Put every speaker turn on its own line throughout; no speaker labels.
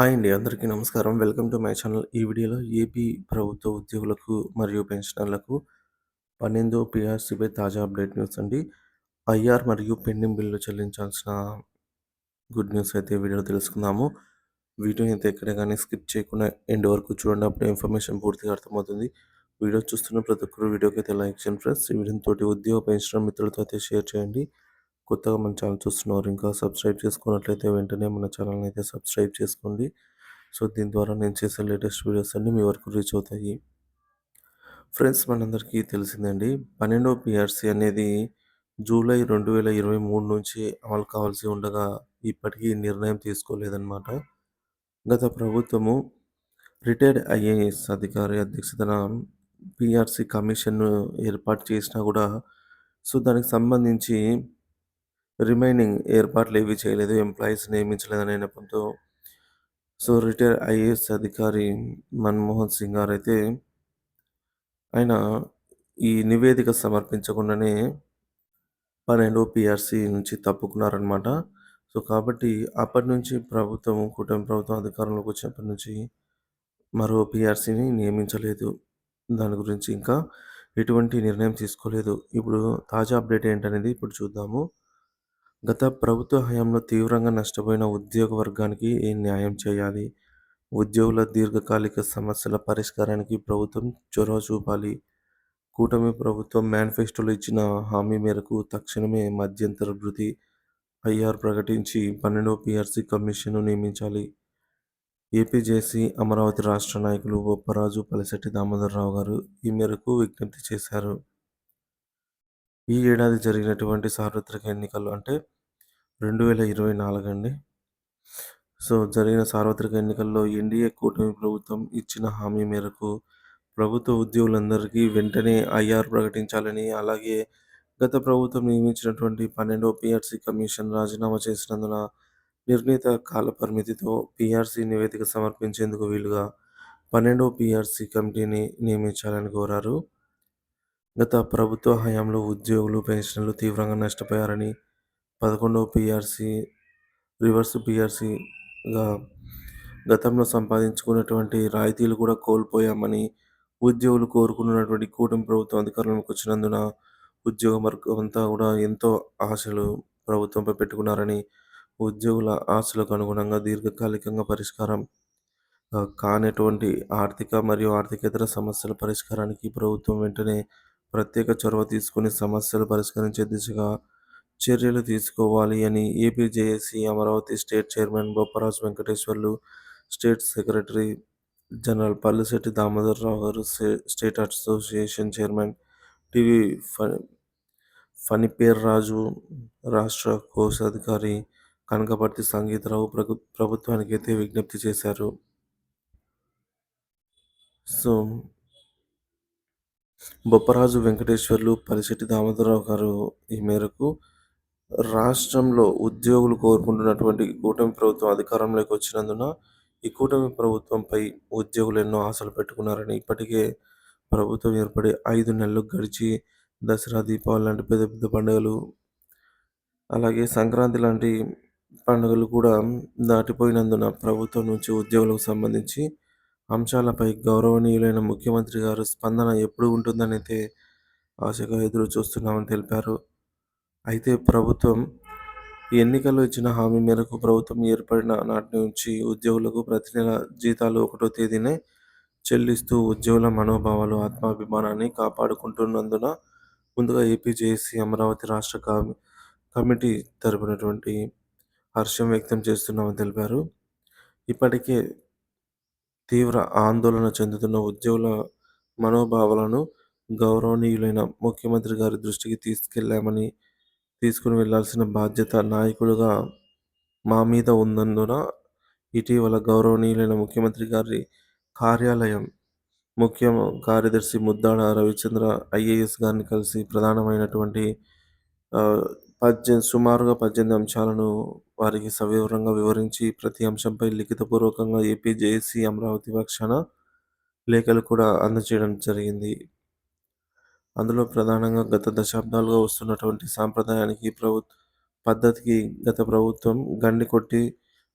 Hi అండి. అందరికీ నమస్కారం. Welcome to my channel. ఈ వీడియోలో ఏపీ ప్రభుత్వ ఉద్యోగులకు మరియు పెన్షనర్లకు పన్నెండో పిఆర్సీపై తాజా అప్డేట్ న్యూస్ అండి. ఐఆర్ మరియు పెండింగ్ బిల్లు చెల్లించాల్సిన గుడ్ న్యూస్ అయితే వీడియోలో తెలుసుకుందాము. వీడియోని అయితే ఎక్కడ కానీ స్కిప్ చేయకుండా ఎండ్ వరకు చూడండి. అప్పుడే ఇన్ఫర్మేషన్ పూర్తిగా అర్థమవుతుంది. వీడియో చూస్తున్న ప్రతి ఒక్కరు వీడియోకి అయితే లైక్ చేయండి ఫ్రెండ్స్. ఈ వీడియోని తోటి ఉద్యోగ పెన్షనర్ మిత్రులతో అయితే షేర్ చేయండి. కొత్తగా మన ఛానల్ చూస్తున్నారు ఇంకా సబ్స్క్రైబ్ చేసుకున్నట్లయితే వెంటనే మన ఛానల్‌ని అయితే సబ్స్క్రైబ్ చేసుకోండి. సో, దీని ద్వారా నేను చేసే లేటెస్ట్ వీడియోస్ అన్నీ మీ వరకు రీచ్ అవుతాయి. ఫ్రెండ్స్ మనందరికీ తెలిసిందండి. పన్నెండో పిఆర్సీ అనేది జూలై 2023 నుంచి అమలు కావాల్సి ఉండగా ఇప్పటికీ నిర్ణయం తీసుకోలేదన్నమాట. గత ప్రభుత్వము రిటైర్డ్ ఐఏఎస్ అధికారి అధ్యక్షతన పీఆర్సీ కమిషన్‌ను ఏర్పాటు చేసినా కూడా సో, దానికి సంబంధించి రిమైనింగ్ ఏర్పాట్లు ఏవి చేయలేదు. ఎంప్లాయీస్ నియమించలేదనే నెపంతో సో, రిటైర్ ఐఏఎస్ అధికారి మన్మోహన్ సింగ్ గారు అయితే ఆయన ఈ నివేదిక సమర్పించకుండానే పన్నెండో పిఆర్సి నుంచి తప్పుకున్నారనమాట. సో, కాబట్టి అప్పటి నుంచి ప్రభుత్వం కూటమి ప్రభుత్వం అధికారంలోకి వచ్చినప్పటి నుంచి మరో పీఆర్సీని నియమించలేదు. దాని గురించి ఇంకా ఎటువంటి నిర్ణయం తీసుకోలేదు. ఇప్పుడు తాజా అప్డేట్ ఏంటనేది ఇప్పుడు చూద్దాము. గత ప్రభుత్వ హయాంలో తీవ్రంగా నష్టపోయిన ఉద్యోగ వర్గానికి ఏం న్యాయం చేయాలి? ఉద్యోగుల దీర్ఘకాలిక సమస్యల పరిష్కారానికి ప్రభుత్వం చొరవ చూపాలి. కూటమి ప్రభుత్వం మేనిఫెస్టోలో ఇచ్చిన హామీ మేరకు తక్షణమే మధ్యంతర భృతి ఐఆర్ ప్రకటించి 12 పీఆర్సీ కమిషన్‌ను నియమించాలి. ఏపీజేసీ అమరావతి రాష్ట్ర నాయకులు బొప్పరాజు, పలిశెట్టి దామోదరరావు గారు ఈ మేరకు విజ్ఞప్తి చేశారు. ఈ ఏడాది జరిగినటువంటి సార్వత్రిక ఎన్నికలు అంటే 2024 అండి. సో, జరిగిన సార్వత్రిక ఎన్నికల్లో ఎన్డీఏ కూటమి ప్రభుత్వం ఇచ్చిన హామీ మేరకు ప్రభుత్వ ఉద్యోగులందరికీ వెంటనే ఐఆర్ ప్రకటించాలని, అలాగే గత ప్రభుత్వం నియమించినటువంటి 12 పీఆర్సీ కమిషన్ రాజీనామా చేసినందున నిర్ణీత కాలపరిమితితో పీఆర్సీ నివేదిక సమర్పించేందుకు వీలుగా 12 పీఆర్సీ కమిటీని నియమించాలని కోరారు. గత ప్రభుత్వ హయాంలో ఉద్యోగులు, పెన్షన్లు తీవ్రంగా నష్టపోయారని, 11వ పీఆర్సీ రివర్స్ పీఆర్సీగా గతంలో సంపాదించుకున్నటువంటి రాయితీలు కూడా కోల్పోయామని ఉద్యోగులు కోరుకున్నటువంటి కూటమి ప్రభుత్వం అధికారంలోకి వచ్చినందున ఉద్యోగ వర్గం అంతా కూడా ఎంతో ఆశలు ప్రభుత్వంపై పెట్టుకున్నారని, ఉద్యోగుల ఆశలకు అనుగుణంగా దీర్ఘకాలికంగా పరిష్కారం కానటువంటి ఆర్థిక మరియు ఆర్థికేతర సమస్యల పరిష్కారానికి ప్రభుత్వం వెంటనే ప్రత్యేక చొరవ తీసుకొని సమస్యలు పరిష్కరించే దిశగా చర్యలు తీసుకోవాలి అని APJAC Amaravati state chairman Bopparaju Venkateswarlu, state secretary general Pallisetti Damodara Rao గారు, స్టేట్ అసోసియేషన్ చైర్మన్ టీవీ ఫ ఫణిపేర్రాజు, రాష్ట్ర కోశాధికారి కనకపర్తి సంగీతరావు ప్రభు ప్రభుత్వానికైతే విజ్ఞప్తి చేశారు. సో బొప్పరాజు వెంకటేశ్వర్లు, పరిశెట్టి దామోదరరావు గారు ఈ మేరకు రాష్ట్రంలో ఉద్యోగులు కోరుకుంటున్నటువంటి కూటమి ప్రభుత్వం అధికారంలోకి వచ్చినందున ఈ కూటమి ప్రభుత్వంపై ఉద్యోగులు ఎన్నో ఆశలు పెట్టుకున్నారని, ఇప్పటికే ప్రభుత్వం ఏర్పడి ఐదు నెలలు గడిచి దసరా, దీపావళి లాంటి పెద్ద పెద్ద పండుగలు అలాగే సంక్రాంతి లాంటి పండుగలు కూడా దాటిపోయినందున ప్రభుత్వం నుంచి ఉద్యోగులకు సంబంధించి అంశాలపై గౌరవనీయులైన ముఖ్యమంత్రి గారు స్పందన ఎప్పుడు ఉంటుందనైతే ఆశగా ఎదురు చూస్తున్నామని తెలిపారు. అయితే ప్రభుత్వం ఈ ఎన్నికల్లో ఇచ్చిన హామీ మేరకు ప్రభుత్వం ఏర్పడిన నాటి నుంచి ఉద్యోగులకు ప్రతి నెల జీతాలు ఒకటో తేదీనే చెల్లిస్తూ ఉద్యోగుల మనోభావాలు, ఆత్మాభిమానాన్ని కాపాడుకుంటున్నందున ముందుగా ఏపీజేఏసీ అమరావతి రాష్ట్ర కమిటీ తరపునటువంటి హర్షం వ్యక్తం చేస్తున్నామని తెలిపారు. ఇప్పటికే తీవ్ర ఆందోళన చెందుతున్న ఉద్యోగుల మనోభావాలను గౌరవనీయులైన ముఖ్యమంత్రి గారి దృష్టికి తీసుకెళ్ళామని, తీసుకుని వెళ్ళాల్సిన బాధ్యత నాయకులుగా మా మీద ఉన్నందున ఇటీవల గౌరవనీయులైన ముఖ్యమంత్రి గారి కార్యాలయం ముఖ్య కార్యదర్శి ముద్దాడ రవిచంద్ర ఐఏఎస్ గారిని కలిసి ప్రధానమైనటువంటి పద్దెనిమిది సుమారుగా 18 అంశాలను వారికి సవివరంగా వివరించి ప్రతి అంశంపై లిఖితపూర్వకంగా ఏపీ జేఏసీ అమరావతి పక్షాన లేఖలు కూడా అందజేయడం జరిగింది. అందులో ప్రధానంగా గత దశాబ్దాలుగా వస్తున్నటువంటి సాంప్రదాయానికి, ప్రభు పద్ధతికి గత ప్రభుత్వం గండి కొట్టి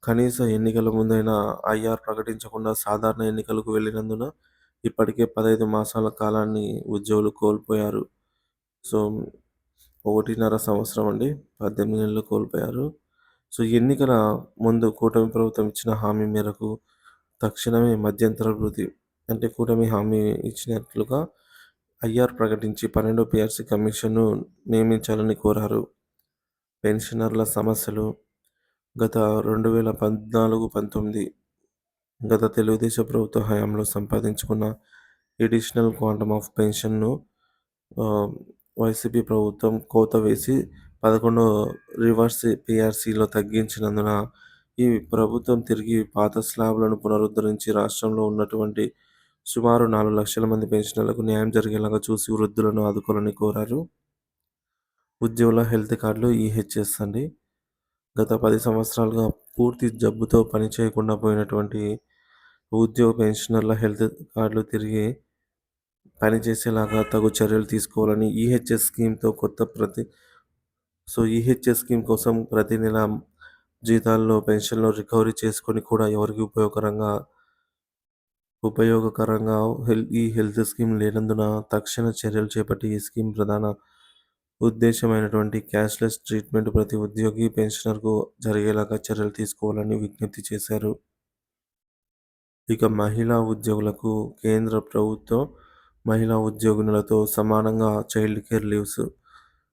కనీస ఎన్నికల ముందైనా ఐఆర్ ప్రకటించకుండా సాధారణ ఎన్నికలకు వెళ్ళినందున ఇప్పటికే 15 మాసాల కాలాన్ని ఉద్యోగులు కోల్పోయారు. సో, ఒకటిన్నర సంవత్సరం అండి. 18 నెలలు కోల్పోయారు. సో, ఎన్నికల ముందు కూటమి ప్రభుత్వం ఇచ్చిన హామీ మేరకు తక్షణమే మధ్యంతర వృద్ధి అంటే కూటమి హామీ ఇచ్చినట్లుగా ఐఆర్ ప్రకటించి 12 పీఆర్సీ కమిషన్‌ను నియమించాలని కోరారు. పెన్షనర్ల సమస్యలు గత 2014, 19 గత తెలుగుదేశం ప్రభుత్వ హయాంలో సంపాదించుకున్న ఎడిషనల్ క్వాంటమ్ ఆఫ్ పెన్షన్‌ను వైసీపీ ప్రభుత్వం కోత వేసి 11 రివర్స్ పిఆర్సీలో తగ్గించినందున ఈ ప్రభుత్వం తిరిగి పాత స్లాబ్‌లను పునరుద్ధరించి రాష్ట్రంలో ఉన్నటువంటి సుమారు నాలుగు లక్షల మంది పెన్షనర్లకు న్యాయం జరిగేలాగా చూసి వృద్ధులను ఆదుకోవాలని కోరారు. ఉద్యోగుల హెల్త్ కార్డులు ఈహెచ్ఎస్ అండి. గత పది సంవత్సరాలుగా పూర్తి జబ్బుతో పని చేయకుండా పోయినటువంటి ఉద్యోగ పెన్షనర్ల హెల్త్ కార్డులు తిరిగి పనిచేసేలాగా తగు చర్యలు తీసుకోవాలని ఈహెచ్ఎస్ స్కీమ్‌తో కొత్త ప్రతి సో, ఈహెచ్ఎస్ స్కీమ్ కోసం ప్రతి నెల జీతాల్లో పెన్షన్‌లో రికవరీ చేసుకొని కూడా ఎవరికి ఉపయోగకరంగా ఉపయోగకరంగా హెల్త్ ఈ హెల్త్ స్కీమ్ లేనందున తక్షణ చర్యలు చేపట్టి ఈ స్కీమ్ ప్రధాన ఉద్దేశమైనటువంటి క్యాష్‌లెస్ ట్రీట్మెంట్ ప్రతి ఉద్యోగి, పెన్షనర్‌కు జరిగేలాగా చర్యలు తీసుకోవాలని విజ్ఞప్తి చేశారు. ఇక మహిళా ఉద్యోగులకు కేంద్ర ప్రభుత్వం మహిళా ఉద్యోగినులతో సమానంగా చైల్డ్ కేర్ లీవ్స్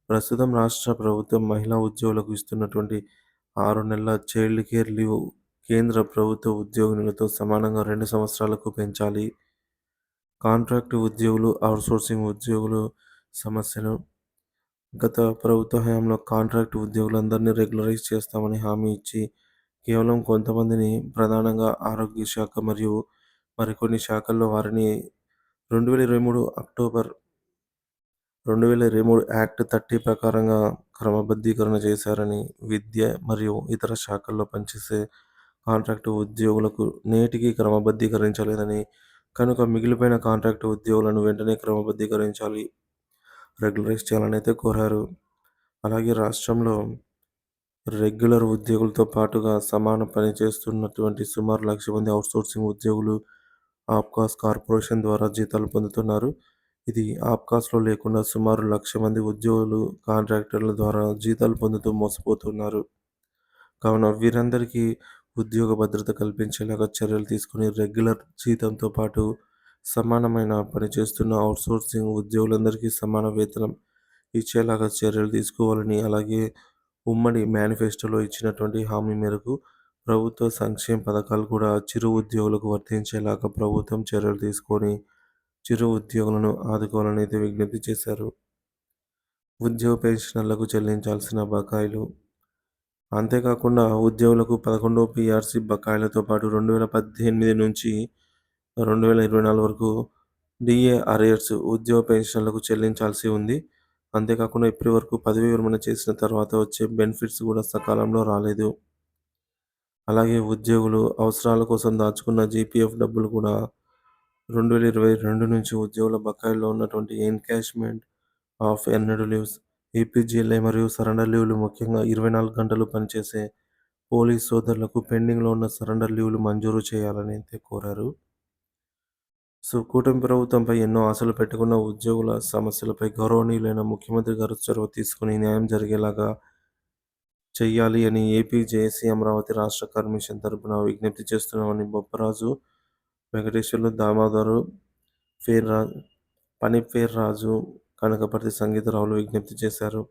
ప్రస్తుతం రాష్ట్ర ప్రభుత్వం మహిళా ఉద్యోగులకు ఇస్తున్నటువంటి ఆరు నెలల చైల్డ్ కేర్ లీవ్ కేంద్ర ప్రభుత్వ ఉద్యోగినులతో సమానంగా రెండు సంవత్సరాలకు పెంచాలి. కాంట్రాక్టు ఉద్యోగులు, అవుట్సోర్సింగ్ ఉద్యోగులు సమస్యలు గత ప్రభుత్వ హయాంలో కాంట్రాక్టు ఉద్యోగులందరినీ రెగ్యులరైజ్ చేస్తామని హామీ ఇచ్చి కేవలం కొంతమందిని ప్రధానంగా ఆరోగ్య శాఖ మరియు మరికొన్ని శాఖల్లో వారిని 2023 అక్టోబర్ 2023 యాక్ట్ 30 ప్రకారంగా క్రమబద్ధీకరణ చేశారని, విద్య మరియు ఇతర శాఖల్లో పనిచేసే కాంట్రాక్టు ఉద్యోగులకు నేటికి క్రమబద్ధీకరించలేదని, కనుక మిగిలిపోయిన కాంట్రాక్టు ఉద్యోగులను వెంటనే క్రమబద్ధీకరించాలి, రెగ్యులరైజ్ అయితే కోరారు. అలాగే రాష్ట్రంలో రెగ్యులర్ ఉద్యోగులతో పాటుగా సమాన పని చేస్తున్నటువంటి సుమారు లక్ష మంది అవుట్సోర్సింగ్ ఉద్యోగులు ఆప్కాస్ కార్పొరేషన్ ద్వారా జీతాలు పొందుతున్నారు. ఇది ఆప్కాస్‌లో లేకుండా సుమారు లక్ష మంది ఉద్యోగులు కాంట్రాక్టర్ల ద్వారా జీతాలు పొందుతూ మోసపోతున్నారు. కావున వీరందరికీ ఉద్యోగ భద్రత కల్పించేలాగా చర్యలు తీసుకొని రెగ్యులర్ జీతంతో పాటు సమానమైన పని చేస్తున్న ఔట్సోర్సింగ్ ఉద్యోగులందరికీ సమాన వేతనం ఇచ్చేలాగా చర్యలు తీసుకోవాలని, అలాగే ఉమ్మడి మేనిఫెస్టోలో ఇచ్చినటువంటి హామీ మేరకు ప్రభుత్వ సంక్షేమ పథకాలు కూడా చిరు ఉద్యోగులకు వర్తించేలాగా ప్రభుత్వం చర్యలు తీసుకొని చిరు ఉద్యోగులను ఆదుకోవాలనైతే విజ్ఞప్తి చేశారు. ఉద్యోగ పెన్షనర్లకు చెల్లించాల్సిన బకాయిలు అంతేకాకుండా ఉద్యోగులకు 11వ పీఆర్సీ బకాయిలతో పాటు 2018 నుంచి 2024 వరకు డిఏ అరియర్స్ ఉద్యోగ పెన్షన్లకు చెల్లించాల్సి ఉంది. అంతేకాకుండా ఇప్పటి వరకు పదవీ విరమణ చేసిన తర్వాత వచ్చే బెనిఫిట్స్ కూడా సకాలంలో రాలేదు. అలాగే ఉద్యోగులు అవసరాల కోసం దాచుకున్న జీపీఎఫ్ డబ్బులు కూడా 2022 నుంచి ఉద్యోగుల బకాయిల్లో ఉన్నటువంటి encashment of earned leaves, APGLI మరియు సరెండర్ లీవ్‌లు ముఖ్యంగా 24 గంటలు పనిచేసే పోలీస్ సోదరులకు పెండింగ్‌లో ఉన్న సరెండర్ లీవ్‌లు మంజూరు చేయాలనైతే కోరారు. సో, కూటమి ప్రభుత్వంపై ఎన్నో ఆశలు పెట్టుకున్న ఉద్యోగుల సమస్యలపై గౌరవనీయులైన ముఖ్యమంత్రి గారు చొరవ తీసుకుని న్యాయం జరిగేలాగా చేయాలి అని ఏపీ జేఏసీ అమరావతి రాష్ట్ర కమిషన్ తరపున విజ్ఞప్తి చేస్తున్నామని బొప్పరాజు వెంకటేశ్వర్లు, దామోదరు ఫేర్రా పనిపేర్రాజు, కనకపర్తి సంగీతరావులు విజ్ఞప్తి చేశారు.